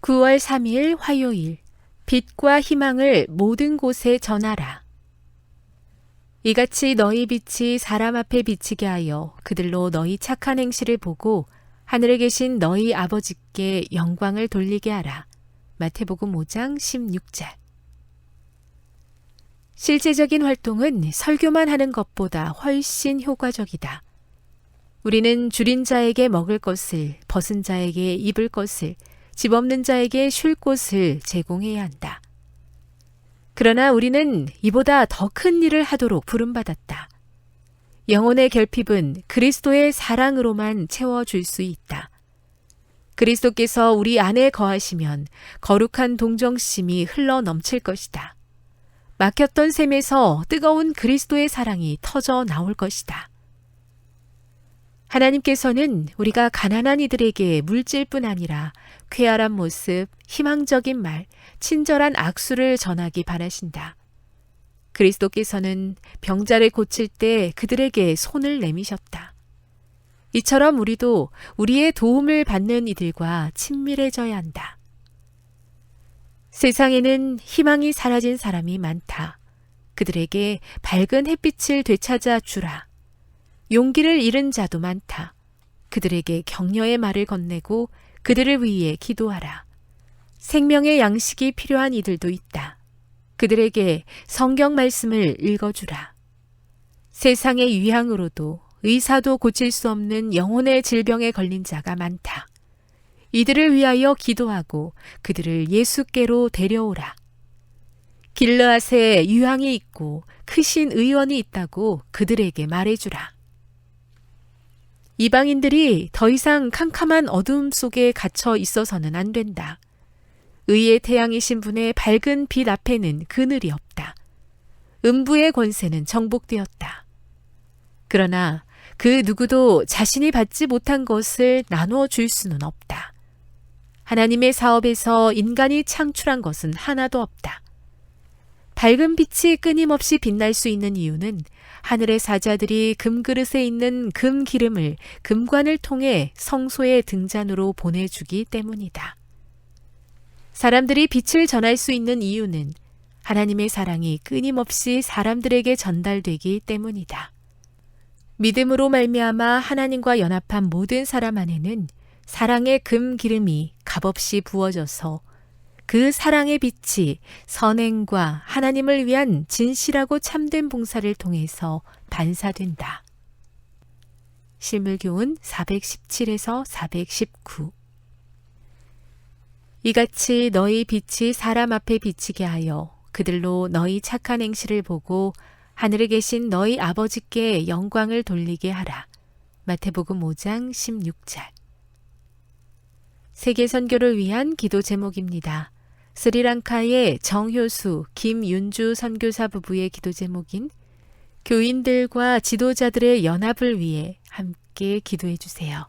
9월 3일 화요일 빛과 희망을 모든 곳에 전하라. 이같이 너희 빛이 사람 앞에 비치게 하여 그들로 너희 착한 행실을 보고 하늘에 계신 너희 아버지께 영광을 돌리게 하라. 마태복음 5장 16절. 실제적인 활동은 설교만 하는 것보다 훨씬 효과적이다. 우리는 줄인 자에게 먹을 것을, 벗은 자에게 입을 것을, 집 없는 자에게 쉴 곳을 제공해야 한다. 그러나 우리는 이보다 더 큰 일을 하도록 부름받았다. 영혼의 결핍은 그리스도의 사랑으로만 채워줄 수 있다. 그리스도께서 우리 안에 거하시면 거룩한 동정심이 흘러 넘칠 것이다. 막혔던 샘에서 뜨거운 그리스도의 사랑이 터져 나올 것이다. 하나님께서는 우리가 가난한 이들에게 물질뿐 아니라 쾌활한 모습, 희망적인 말, 친절한 악수를 전하기 바라신다. 그리스도께서는 병자를 고칠 때 그들에게 손을 내미셨다. 이처럼 우리도 우리의 도움을 받는 이들과 친밀해져야 한다. 세상에는 희망이 사라진 사람이 많다. 그들에게 밝은 햇빛을 되찾아 주라. 용기를 잃은 자도 많다. 그들에게 격려의 말을 건네고 그들을 위해 기도하라. 생명의 양식이 필요한 이들도 있다. 그들에게 성경 말씀을 읽어주라. 세상의 유향으로도 의사도 고칠 수 없는 영혼의 질병에 걸린 자가 많다. 이들을 위하여 기도하고 그들을 예수께로 데려오라. 길르앗에 유향이 있고 크신 의원이 있다고 그들에게 말해주라. 이방인들이 더 이상 캄캄한 어둠 속에 갇혀 있어서는 안 된다. 의의 태양이신 분의 밝은 빛 앞에는 그늘이 없다. 음부의 권세는 정복되었다. 그러나 그 누구도 자신이 받지 못한 것을 나누어 줄 수는 없다. 하나님의 사업에서 인간이 창출한 것은 하나도 없다. 밝은 빛이 끊임없이 빛날 수 있는 이유는 하늘의 사자들이 금그릇에 있는 금 기름을 금관을 통해 성소의 등잔으로 보내주기 때문이다. 사람들이 빛을 전할 수 있는 이유는 하나님의 사랑이 끊임없이 사람들에게 전달되기 때문이다. 믿음으로 말미암아 하나님과 연합한 모든 사람 안에는 사랑의 금 기름이 값없이 부어져서 그 사랑의 빛이 선행과 하나님을 위한 진실하고 참된 봉사를 통해서 반사된다. 실물교훈 417에서 419 이같이 너희 빛이 사람 앞에 비치게 하여 그들로 너희 착한 행실을 보고 하늘에 계신 너희 아버지께 영광을 돌리게 하라. 마태복음 5장 16절 세계 선교를 위한 기도 제목입니다. 스리랑카의 정효수, 김윤주 선교사 부부의 기도 제목인 교인들과 지도자들의 연합을 위해 함께 기도해 주세요.